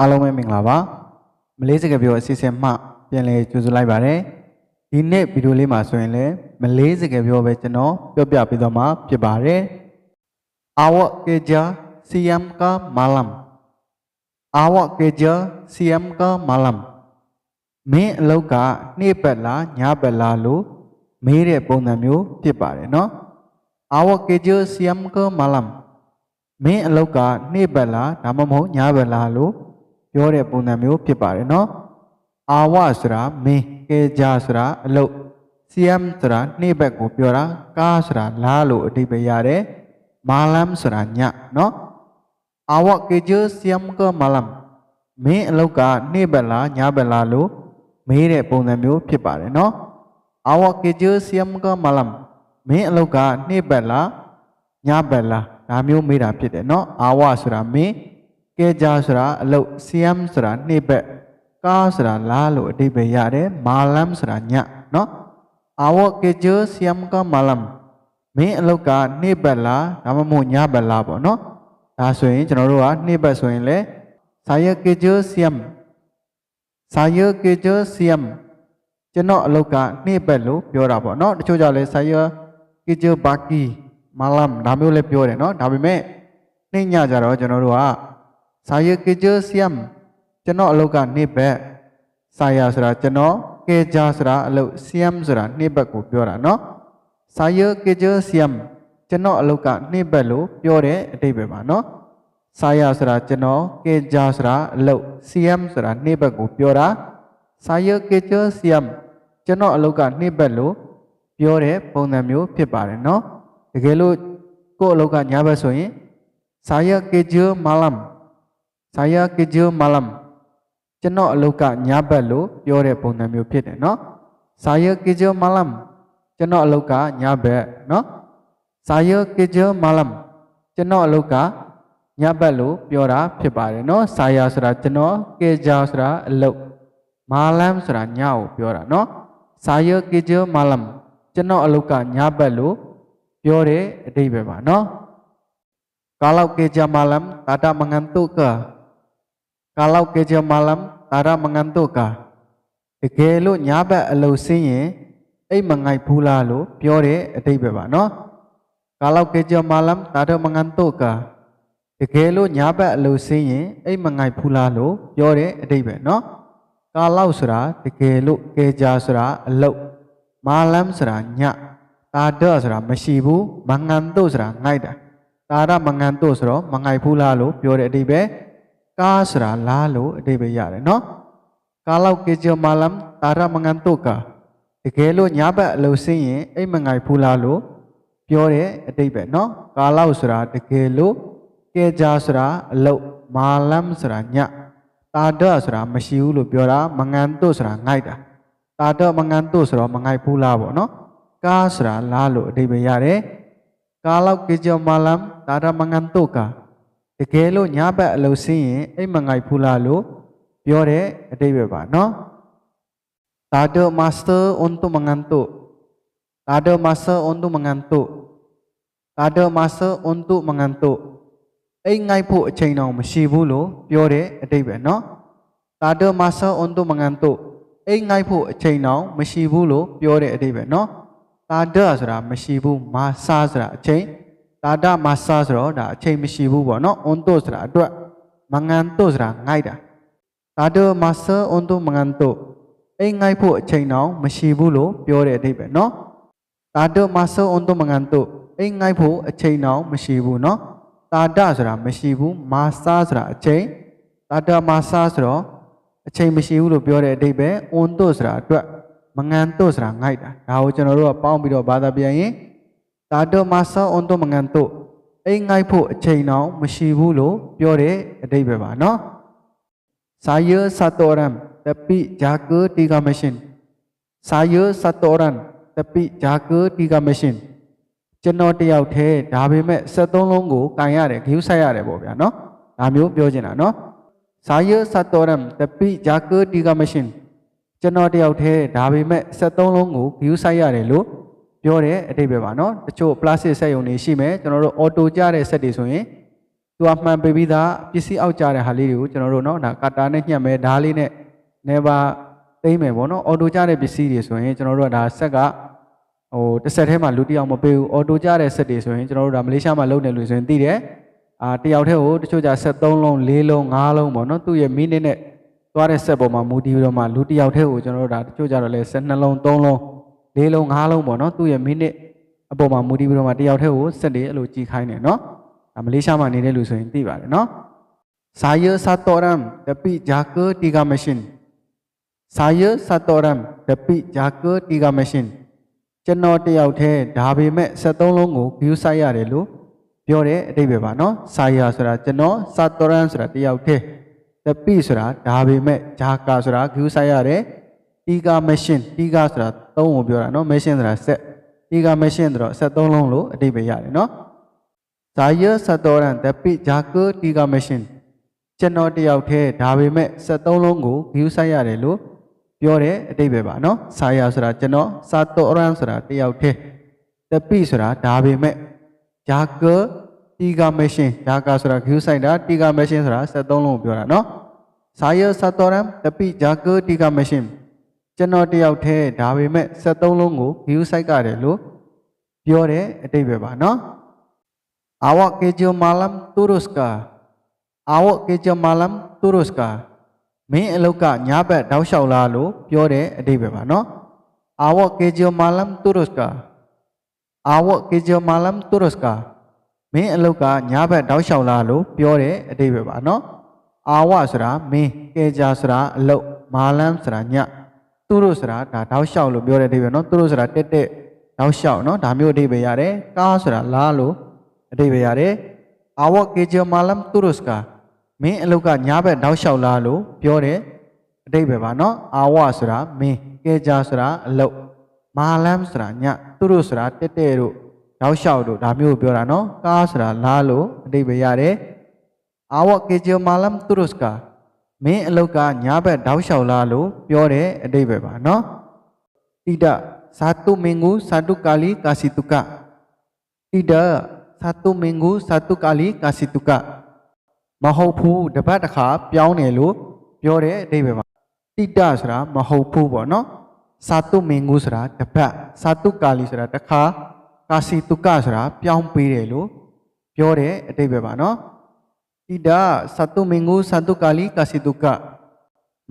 အားလုံးပဲမင်္ဂလာပါမလေးစကားပြောအစီအစဉ်မှပြန်လည်ကြိုဆိုလိုက်ပါတယ်ဒီနေ့ဗီဒီယိုလေးမှာဆိုရင်လည်းမလေးစကားပြောပဲကျွန်တော်ပြောပြပေးသွားမှာဖြစ်ပါတယ် awak kerja siang ke malam awak kerja siang ke malam မင်းအလုပ်ကနေ့ပတ်လားညပတ်လားလို့မေးတဲ့ပုံစံမျိုးဖြစ်ပါတယ်နော် awak kerja siang ke malam မင်းအလုပ်ကနေ့ပတ်လားဒါမှမဟုတ်ညပတ်လားလို့ ပြောတဲ့ပုံစံမျိုးဖြစ်ပါတယ်နော်အာဝဆိုတာမင်းကဲကြဆိုတာအလုပ်စီယမ်ဆိုတာနေ့ဘက်ကိုပြောတာကားဆိုတာလားလို့အဓိပ္ပာယ်ရတယ်မာလမ်ဆိုတာညနော်အာဝကေဂျစီယမ်ကမာလမ်မင်းအလုပ်ကနေ့ဘက်လားညဘက်လားလို့မေးတဲ့ပုံစံမျိုးဖြစ်ပါတယ်နော်အာဝကေဂျစီယမ်ကမာလမ်မင်းအလုပ်ကနေ့ဘက်လားညဘက်လားဒါမျိုးမေးတာဖြစ်တယ်နော်အာဝဆိုတာမင်း ကဲကြဆိုတာအလုပ်စီယမ်ဆိုတာနေ့ဘက်ကားဆိုတာလားလို့အဓိပ္ပာယ်ရတယ်မာလမ်ဆိုတာညနော်အာဝကေဂျစီယမ်ကမာလမ်မင်းအလုပ်ကနေ့ဘက်လားဒါမှမဟုတ်ညဘက်လားပေါ့နော်ဒါဆိုရင်ကျွန်တော်တို့ကနေ့ဘက်ဆိုရင်လေဆာယကေဂျစီယမ်ဆာယကေဂျစီယမ်ကျွန်တော်အလုပ်ကနေ့ဘက်လို့ပြောတာပေါ့နော်တချို့ကြောင့်လဲဆာယကေဂျဘာကီမာလမ်ဒါမျိုးလည်းပြောတယ်နော်ဒါပေမဲ့နေ့ညကြတော့ကျွန်တော်တို့က ဆာယကေဂျစီယမ်ကျွန်တော်အလုပ်ကနေ့ဘက်ဆာယဆိုတာကျွန်တော်ကေဂျာဆိုတာအလုပ်စီယမ်ဆိုတာနေ့ဘက်ကိုပြောတာနော်ဆာယကေဂျစီယမ်ကျွန်တော်အလုပ်ကနေ့ဘက်လို့ပြောတဲ့အတိတ်ပဲပါနော်ဆာယဆိုတာကျွန်တော်ကေဂျာဆိုတာအလုပ်စီယမ်ဆိုတာနေ့ဘက်ကိုပြောတာဆာယကေဂျစီယမ်ကျွန်တော်အလုပ်ကနေ့ဘက်လို့ပြောတဲ့ပုံစံမျိုးဖြစ်ပါတယ်နော်တကယ်လို့ကိုယ့်အလုပ်ကညဘက်ဆိုရင်ဆာယကေ ဂျမာလမ်ဆာယကေဂျမာလမ် ကျွန်တော်အလုပ်ကညဘက်လို့ပြောတဲ့ပုံစံမျိုးဖြစ်တယ်เนาะဇာယကေဂျမလမ်ကျွန်တော်အလုပ်ကညဘက်เนาะဇာယကေဂျမလမ်ကျွန်တော်အလုပ်ကညဘက်လို့ပြောတာဖြစ်ပါတယ်เนาะဇာယဆိုတာကျွန်တော်ကေဂျာဆိုတာအလုပ်မာလမ်ဆိုတာညကိုပြောတာเนาะဇာယကေဂျမလမ်ကျွန်တော်အလုပ်ကညဘက်လို့ပြောတဲ့အဓိပ္ပာယ်ပါเนาะ kalau kerja malam tak ada mengantuk ke Kalau kerja malam tara mengantuk ka တကယ်လို့ညဘက်အလုပ်ဆင်းရင်အိမ်မငိုက်ဘူးလားလို့ပြောတဲ့အတိတ်ပဲပါနော် kalau kerja malam tara mengantuk ka တကယ်လို့ညဘက်အလုပ်ဆင်းရင်အိမ်မငိုက်ဘူးလားလို့ပြောတဲ့အတိတ်ပဲနော် kalau ဆိုတာတကယ်လို့ kerja ဆိုတာအလုပ် malam ဆိုတာည tara ဆိုတာမရှိဘူး mengantuk ဆိုတာငိုက်တာ tara mengantuk ဆိုတော့မငိုက်ဘူးလားလို့ပြောတဲ့အတိတ်ပဲ ကားဆိုတာလားလို့အတိတ်ပဲရတယ်နော်ကာလောက်ကေဂျမာလမ်တာရမငန်တုကတကယ်လို့ညဘက်အလုပ်ဆင်းရင်အိမ်မငိုက်ဘူးလားလို့ပြောတဲ့အတိတ်ပဲနော်ကာလောက်ဆိုတာတကယ်လို့ကဲဂျာဆိုတာအလုပ်မာလမ်ဆိုတာညတာဒဆိုတာမရှိဘူးလို့ပြောတာမငန်တုဆိုတာငိုက်တာတာဒမငန်တုဆိုတော့မငိုက်ဘူးလားပေါ့နော်ကားဆိုတာလားလို့အတိတ်ပဲရတယ်ကာလောက်ကေဂျမာလမ်တာရမငန်တုက တကယ်လို့ညဘက်အလုပ်ဆင်းရင်အိမ်မငိုက်ဘူးလားလို့ပြောတဲ့အတိတ်ပဲပါနော် Tado master untuk mengantuk Tado masa untuk mengantuk Tado masa untuk mengantuk အိမ်ငိုက်ဖို့အချိန်တော့မရှိဘူးလို့ပြောတဲ့အတိတ်ပဲနော် Tado masa untuk mengantuk အိမ်ငိုက်ဖို့အချိန်တော့မရှိဘူးလို့ပြောတဲ့အတိတ်ပဲနော် Tado ဆိုတာမရှိဘူး masa ဆိုတာအချိန် တာဒမဆာဆိုတော့ဒါအချိန်မရှိဘူးပေါ့နော်အွန်တိုဆိုတာအတွက်မငန်တိုဆိုတာငိုက်တာတာဒမဆာအွန်တိုမငန်တိုအိမ်ငိုက်ဖို့အချိန်တော့မရှိဘူးလို့ပြောတဲ့အဓိပ္ပာယ်နော်တာဒမဆာအွန်တိုမငန်တိုအိမ်ငိုက်ဖို့အချိန်တော့မရှိဘူးနော်တာဒဆိုတာမရှိဘူးမာဆာဆိုတာအချိန်တာဒမဆာဆိုတော့အချိန်မရှိဘူးလို့ပြောတဲ့အဓိပ္ပာယ်အွန်တိုဆိုတာအတွက်မငန်တိုဆိုတာငိုက်တာဒါကိုကျွန်တော်တို့ကပေါင်းပြီးတော့ဘာသာပြန်ရင် Tado masa untuk mengantuk အိမ်ငိုက်ဖို့အချိန်တော့မရှိဘူးလို့ပြောတဲ့အဓိပ္ပာယ်ပါနော် Saya satu orang tapi jaga tiga mesin Saya satu orang tapi jaga tiga mesin ကျွန်တော်တယောက်တည်းဒါပေမဲ့73လုံးကိုကန်ရတယ်ဂိူးဆိုင်ရတယ်ပေါ့ဗျာနော်ဒါမျိုးပြောချင်တာနော် Saya satu orang tapi jaga tiga mesin ကျွန်တော်တယောက်တည်းဒါပေမဲ့73လုံးကိုဂိူးဆိုင်ရတယ်လို့ ပြောတဲ့အတိတ်ပဲပါနော်တချို့ plastic စက်ရုံတွေရှိမယ်ကျွန်တော်တို့ auto ကြတဲ့စက်တွေဆိုရင်သူကမှန်ပေးပြီးသားပစ္စည်းအောက်ကြတဲ့ဟာလေးတွေကိုကျွန်တော်တို့နော်ဒါကာတာနဲ့ညှက်မယ်ဓားလေးနဲ့ never သိမ့်မယ်ပေါ့နော် auto ကြတဲ့ပစ္စည်းတွေဆိုရင်ကျွန်တော်တို့ကဒါဆက်ကဟိုတစ်ဆက်ထဲမှာလူတစ်ယောက်မပေးဘူး auto ကြတဲ့ဆက်တွေဆိုရင်ကျွန်တော်တို့ဒါမလေးရှားမှာလုပ်နေလို့ဆိုရင်သိတယ်အာတယောက်တည်းကိုတချို့ကြဆက်3လုံး4လုံး5လုံးပေါ့နော်သူ့ရဲ့ minute နဲ့သွားတဲ့ဆက်ပေါ်မှာမူတည်ပြီးတော့မှလူတစ်ယောက်တည်းကိုကျွန်တော်တို့ဒါတချို့ကြတော့လဲဆက်2လုံး3လုံး 4လုံး5လုံးပေါ့နော်သူ့ရဲ့မိနစ်အပေါ်မှာမူတည်ပြီးတော့မှတစ်ယောက်တည်းကိုဆက်တွေအဲ့လိုကြည်ခိုင်းတယ်နော်ဒါမလေးရှားမှာနေတဲ့လူဆိုရင်သိပါတယ်နော် Saya satu orang tapi jaga tiga mesin. Saya satu orang tapi jaga tiga mesin. ကျွန်တော်တယောက်တည်းဒါပေမဲ့73လုံးကို view ဆိုင်ရတယ်လို့ပြောတဲ့အတိတ်ပဲပါနော်။ဆာယာဆိုတာကျွန်တော်စတရန်ဆိုတာတယောက်တည်းတပိဆိုတာဒါပေမဲ့ဂျာကာဆိုတာ view ဆိုင်ရတယ်။တီကာ machine တီကာဆိုတာ သုံးကိုပြောတာနော် machine ဆိုတာဆက်တီကာ machine ဆိုတော့73လုံးလို့အတိတ်ပဲရတယ်နော်။ Saya satu orang tapi jaga tiga mesin. ကျွန်တော်တယောက်တည်းဒါပေမဲ့73လုံးကို view ဆိုင်ရတယ်လို့ပြောတဲ့အတိတ်ပဲပါနော်ဆာယာဆိုတာကျွန်တော်စာတော်ရန်ဆိုတာတယောက်တည်းတပိဆိုတာဒါပေမဲ့ဂျာကာတီဂါမရှင်ဂျာကာဆိုတာ view ဆိုင်တာတီဂါမရှင်ဆိုတာ73လုံးကိုပြောတာနော်ဆာယာစာတော်ရန်တပိဂျာကာတီဂါမရှင် ကျွန်တော်တယောက်တည်းဒါပေမဲ့73လုံးကို view ဆိုင်ကြတယ်လို့ပြောတဲ့အတိတ်ပဲပါနော် Awak kerja malam terus kah? Awak kerja malam terus kah? မင်းအလုတ်ကညဘက်တောက်လျှောက်လာလို့ပြောတဲ့အတိတ်ပဲပါနော်။ Awak kerja malam terus kah? Awak kerja malam terus kah? မင်းအလုတ်ကညဘက်တောက်လျှောက်လာလို့ပြောတဲ့အတိတ်ပဲပါနော်။ Awak ဆိုတာမင်း kerja ဆိုတာအလုတ် malam ဆိုတာည သူတို့ဆိုတာဒါတောက်လျှောက်လို့ပြောတဲ့အတိတ်ပဲနော်သူတို့ဆိုတာတက်တက်တောက်လျှောက်နော်ဒါမျိုးအတိတ်ပဲရတယ်။ကားဆိုတာလာလို့အတိတ်ပဲရတယ်အာဝကေဂျမာလမ်တူရုစကာမင်းအလုတ်ကညားဘက်တောက်လျှောက်လာလို့ပြောတယ်အတိတ်ပဲပါနော်အာဝဆိုတာမင်းကေဂျာဆိုတာအလုတ်မာလမ်ဆိုတာညတူရုဆိုတာတက်တဲ့တို့တောက်လျှောက်တို့ဒါမျိုးကိုပြောတာနော်ကားဆိုတာလာလို့အတိတ်ပဲရတယ်အာဝကေဂျမာလမ်တူရုစကာ မင်းအလုတ်ကညားဘက်တောက်လျှောက်လာလို့ပြောတယ်အတိတ်ပဲပါနော်တိဒစာတုမင်္ဂုစာတုကာလီကာစီတုက tidak satu minggu satu kali kasih tukar မဟုတ်ဘူးတပတ်တစ်ခါပြောင်းတယ်လို့ပြောတဲ့အဓိပ္ပာယ်ပါတိတဆိုတာမဟုတ်ဘူးပေါ့နော်စာတုမင်္ဂုဆိုတာတပတ်စာတုကာလီဆိုတာတစ်ခါကာစီတုကဆိုတာပြောင်းပေးတယ်လို့ပြောတဲ့အဓိပ္ပာယ်ပါနော် Tidak satu minggu satu kali kasih duka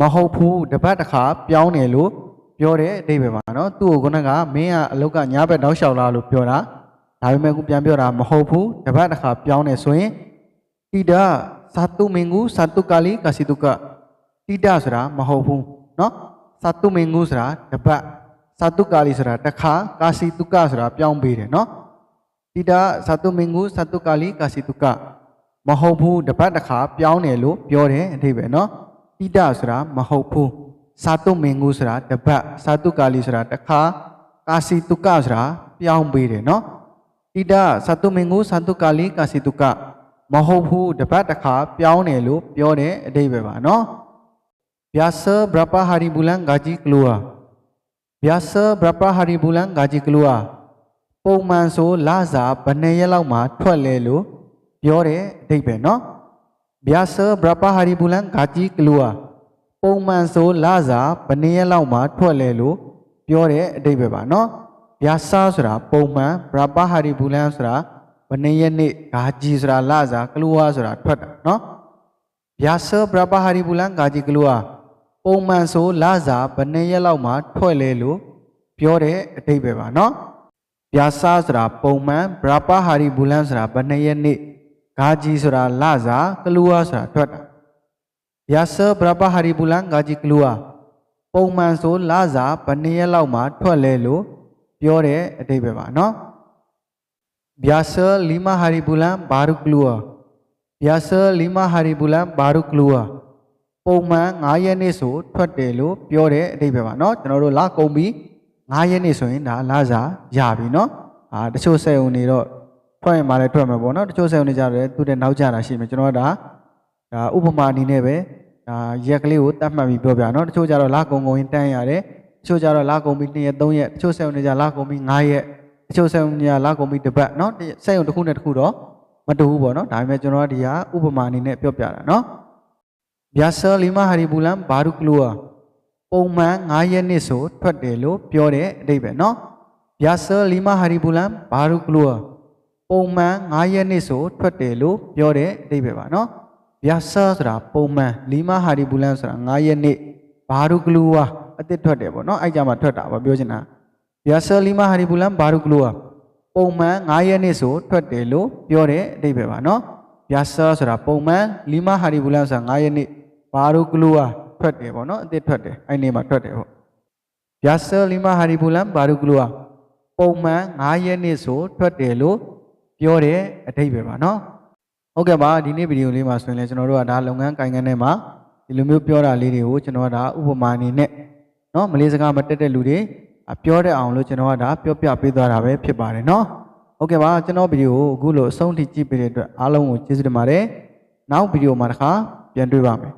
မဟုတ်ဘူးတပတ်တစ်ခါပြောင်းတယ်လို့ပြောတဲ့အဓိပ္ပာယ်ပါနော်သူ့ကိုကကမင်းကအလောက်ကညာဘက်တောက်လျှောက်လာလို့ပြောတာဒါပေမဲ့ခုပြန်ပြောတာမဟုတ်ဘူးတပတ်တစ်ခါပြောင်းတယ်ဆိုရင် tidak satu minggu satu kali kasih duka tidak ဆိုတာမဟုတ်ဘူးနော် satu minggu ဆိုတာတပတ် satu kali ဆိုတာတစ်ခါ kasih duka ဆိုတာပြောင်းပေးတယ်နော် tidak satu minggu satu kali kasih duka မင်္ဂုသတုကာလီကစီတုကမဟုတ်ဘူးတပတ်တစ်ခါပြောင်းတယ်လို့ပြောတယ်အထိပ္ပယ်เนาะတိဒဆိုတာမဟုတ်ဘူးသတုမင်္ဂုဆိုတာတပတ်သတုကာလီဆိုတာတစ်ခါကာစီတုကဆိုတာပြောင်းပေးတယ်เนาะ Tidak satu minggu satu kali kasih tukar မဟုတ်ဘူးတစ်ပတ်တစ်ခါပြောင်းတယ်လို့ပြောတဲ့အဓိပ္ပာယ်ပါနော် Biasa berapa hari bulan gaji keluar Biasa berapa hari bulan gaji keluar ပုံမှန်ဆိုလစာဘယ်နှစ်ရက်လောက်မှထွက်လဲလို့ ပြောတဲ့အဓိပ္ပာယ်နော် Biasa berapa hari bulan gaji keluar ပုံမှန်ဆိုလစာဘယ်နှစ်ရက်လောက်မှထွက်လဲလို့ပြောတဲ့အဓိပ္ပာယ်ပါနော်ဗျာစာဆိုတာပုံမှန်ဘရာပါဟာရီဘူလန်ဆိုတာဘယ်နှစ်ရက်နေ့ဂါဂျီဆိုတာလစာကလူဝါဆိုတာထွက်တာနော်ဗျာဆဘရာပါဟာရီဘူလန်ဂါဂျီကလူဝါပုံမှန်ဆိုလစာဘယ်နှစ်ရက်လောက်မှထွက်လဲလို့ပြောတဲ့အတိတ်ပဲပါနော်ဗျာစာဆိုတာပုံမှန်ဘရာပါဟာရီဘူလန်ဆိုတာဘယ်နှစ်ရက်နေ့ ဂါဂျီဆိုတာလစာကလူဝါဆိုတာထွက်တာယာဆဘရပဟာရီဘူလန်ဂါဂျီကလူဝါပုံမှန်ဆိုလစာဘယ်နှစ်ရက်လောက်မှထွက်လဲလို့ပြောတဲ့အတိတ်ပဲပါနော်ဗျာဆလီမာဟာရီဘူလန်ဘာရုကလူဝါဗျာဆလီမာဟာရီဘူလန်ဘာရုကလူဝါပုံမှန်9ရက်နေ့ဆိုထွက်တယ်လို့ပြောတဲ့အတိတ်ပဲပါနော်ကျွန်တော်တို့လကုန်ပြီ9ရက်နေ့ဆိုရင်ဒါလစာရပြီနော်အာတချို့စက်ုံတွေတော့ ထွက်ရင်မှလည်းထွက်မှာပေါ့နော်တချို့ဆိုင်နေကြတယ်သူတဲ့နောက်ကြတာရှိမယ်ကျွန်တော်ကဒါဒါဥပမာအနေနဲ့ပဲဒါရက်ကလေးကိုတတ်မှတ်ပြီးပြောပြနော်တချို့ကြတော့လာကုံကုံရင်တန်းရတယ်တချို့ကြတော့လာကုံပြီး2ရက်3ရက်တချို့ဆိုင်နေကြလာကုံပြီး9ရက်တချို့ဆိုင်နေကြလာကုံပြီးတစ်ပတ်နော်ဆိုင်ုံတစ်ခုနဲ့တစ်ခုတော့မတူဘူးပေါ့နော်ဒါပေမဲ့ကျွန်တော်ကဒီဟာဥပမာအနေနဲ့ပြောပြတာနော်ဗျာဆလီမဟာရီဘူလန်ဘာရုကလူအာပုံမှန်9ရက်နှစ်ဆိုထွက်တယ်လို့ပြောတဲ့အဓိပ္ပာယ်နော်ဗျာဆလီမဟာရီဘူလန်ဘာရုကလူအာ ပုံမှန်9ရက်နေ့ဆိုထွက်တယ်လို့ပြောတဲ့အဓိပ္ပာယ်ပါနော်ဗျာဆာဆိုတာပုံမှန်လီမာဟာရီဘူလန်ဆိုတာ9ရက်နေ့ဘာရုကလူအာအစ်စ်ထွက်တယ်ပေါ့နော်အဲ့ကြမှာထွက်တာပါပြောချင်တာဗျာဆာလီမာဟာရီဘူလန်ဘာရုကလူအာပုံမှန်9ရက်နေ့ဆိုထွက်တယ်လို့ပြောတဲ့အဓိပ္ပာယ်ပါနော်။ဗျာဆာဆိုတာပုံမှန်လီမာဟာရီဘူလန်ဆိုတာ9ရက်နေ့ဘာရုကလူဝါထွက်တယ်ပေါ့နော်အစ်စ်ထွက်တယ်အဲ့နေ့မှာထွက်တယ်ပေါ့။ဗျာဆာလီမာဟာရီဘူလန်ဘာရုကလူဝါပုံမှန်9ရက်နေ့ဆိုထွက်တယ်လို့ ပြောတဲ့အဓိပ္ပာယ်ပါနော်။ဟုတ်ကဲ့ပါဒီနေ့ဗီဒီယိုလေးမှာဆိုရင်လည်းကျွန်တော်တို့ကဒါလုပ်ငန်းကိုင်ငန်းထဲမှာဒီလိုမျိုးပြောတာလေးတွေကိုကျွန်တော်ကဒါဥပမာအနေနဲ့နော်မလေးစကားမတက်တဲ့လူတွေအပြောတတ်အောင်လို့ကျွန်တော်ကဒါပြောပြပေးသွားတာပဲဖြစ်ပါတယ်နော်ဟုတ်ကဲ့ပါကျွန်တော်ဗီဒီယိုကိုအခုလိုအဆုံးထိကြည့်ပေးတဲ့အတွက်အားလုံးကိုကျေးဇူးတင်ပါတယ်နောက်ဗီဒီယိုမှာတစ်ခါပြန်တွေ့ပါမယ်